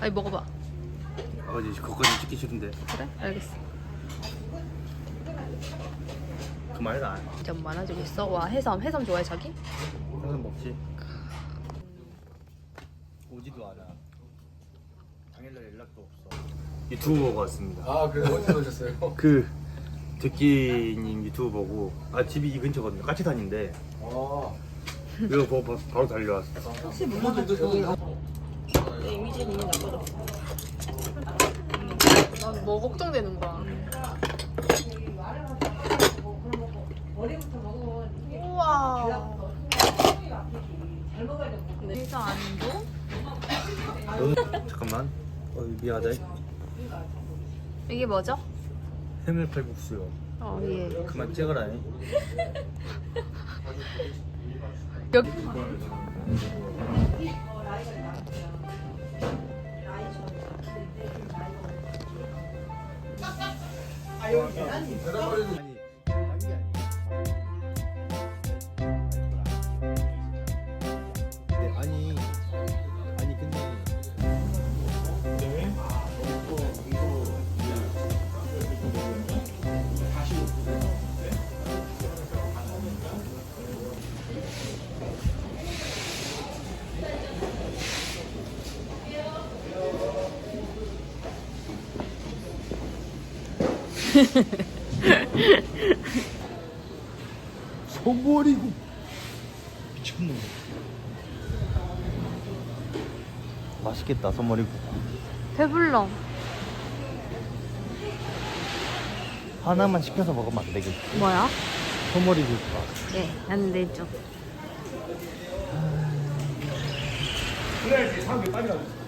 아니 먹어봐. 아버지 거까지 찍기 싫은데. 그래? 알겠어. 그만해라 점점 뭐 많아지고 있어? 와 해삼 해삼 좋아해 자기? 해삼 먹지. 오지도 않아. 당일날 연락도 없어. 유튜브 보고 왔습니다. 아 그래 어디서 오셨어요? 그 듣기님 유튜브 보고 아 집이 이 근처거든요. 까치산인데 아. 이거 보고 바- 바로 달려왔어 혹시 몰라도 저기 난뭐 걱정되는 거야. 우와. 회사 안 줘? 너는 잠깐만 어 미안하다 이게 뭐죠? 해물칼국수요 어 예. 그만 찍어라 여기 아니 소머리고. 미쳤놈 맛있겠다 소머리고. 배불러. 하나만 시켜서 먹으면 안 되겠지? 뭐야? 소머리고. 네, 안 되죠. 그래야지 사람들이 빨리 가지